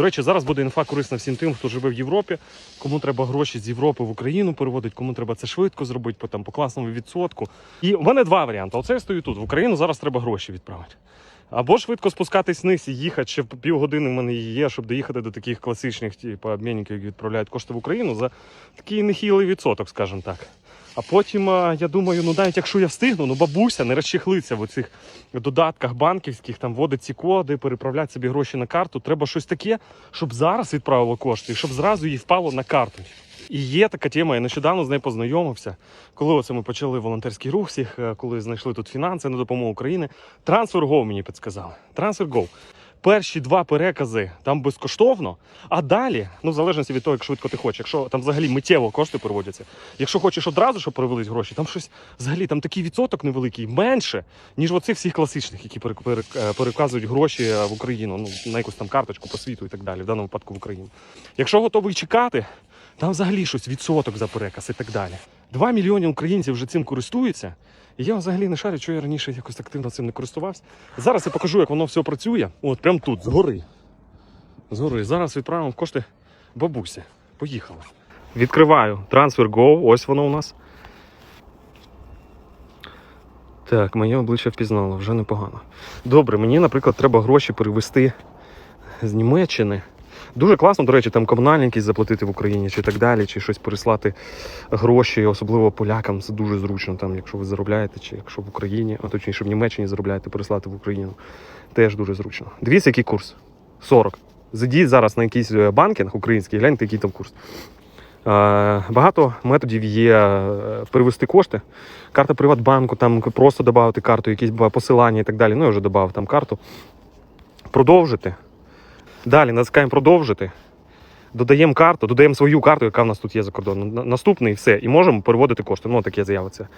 До речі, зараз буде інфа корисна всім тим, хто живе в Європі, кому треба гроші з Європи в Україну переводити, кому треба це швидко зробити по, там, по класному відсотку. І у мене два варіанти. Оце я стою тут. В Україну зараз треба гроші відправити. Або швидко спускатись вниз і їхати. Ще півгодини в мене є, щоб доїхати до таких класичних типу, обмінників, які відправляють кошти в Україну за такий нехилий відсоток, скажімо так. А потім, я думаю, ну навіть якщо я встигну, ну бабуся не розчехлиться в цих додатках банківських, там вводить ці коди, переправляти собі гроші на карту. Треба щось таке, щоб зараз відправило кошти, і щоб зразу їй впало на карту. І є така тема, я нещодавно з нею познайомився. Коли оце ми почали волонтерський рух всіх, е, коли знайшли тут фінанси на допомогу Україні. TransferGo мені підказали. TransferGo. Перші два перекази там безкоштовно, а далі, ну в залежності від того, як швидко ти хочеш, якщо там взагалі миттєво кошти переводяться. Якщо хочеш одразу, щоб перевелись гроші, там щось взагалі там такий відсоток невеликий, менше, ніж оцих всіх класичних, які е, переказують гроші е, в Україну, ну на якусь там карточку по світу і так далі, в даному випадку в Україну. Якщо готовий чекати, там взагалі щось відсоток за переказ і так далі. Два мільйони українців вже цим користуються. І я взагалі не шарю, що я раніше якось активно цим не користувався. Зараз я покажу, як воно все працює. От, прямо тут, згори. Згори. Зараз відправимо кошти бабусі. Поїхали. Відкриваю TransferGo. Ось воно у нас. Так, моє обличчя впізнало, вже непогано. Добре, мені, наприклад, треба гроші перевести з Німеччини. Дуже класно, до речі, там комунальники заплатити в Україні чи так далі, чи щось переслати гроші, особливо полякам. Це дуже зручно, там, якщо ви заробляєте, чи якщо в Україні, а точніше в Німеччині заробляєте, переслати в Україну. Теж дуже зручно. Дивіться, який курс. 40. Зайдіть зараз на якийсь е, банкінг український, гляньте, який там курс. Е, Багато методів є е, перевести кошти. Карта Приватбанку, там просто додати карту, якісь посилання і так далі. Ну, я вже додав там карту. Продовжити. Далі натискаємо продовжити. Додаємо карту, додаємо свою карту, яка в нас тут є за кордоном. Наступний все. І можемо переводити кошти. Ну, таке з'явиться.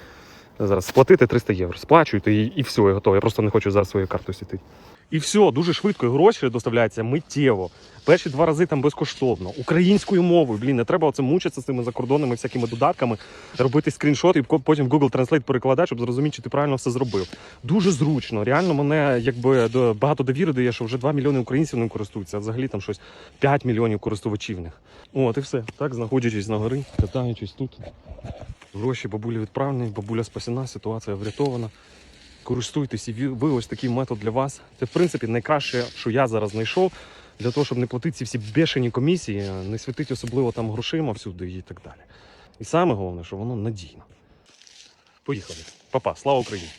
Зараз сплатити 300 євро. Сплачуєте і, і все, і готово. Я просто не хочу зараз своєю картою світити. І все, дуже швидко. І гроші доставляються миттєво. Перші два рази там безкоштовно. Українською мовою. Блін, не треба оце мучитися з цими закордонними всякими додатками, робити скріншот і потім Google Translate перекладати, щоб зрозуміти, чи ти правильно все зробив. Дуже зручно. Реально мене якби багато довіри дає, що вже 2 мільйони українців ним користуються, а взагалі там щось 5 мільйонів користувачів них. От і все. Так, знаходячись на горі, катаючись тут. Гроші бабулі відправлені, бабуля спасена, ситуація врятована. Користуйтесь, і ви- ось такий метод для вас. Це в принципі найкраще, що я зараз знайшов, для того, щоб не платити ці всі бешені комісії, не світити особливо там грошима всюди і так далі. І саме головне, що воно надійно. Поїхали. Папа, слава Україні!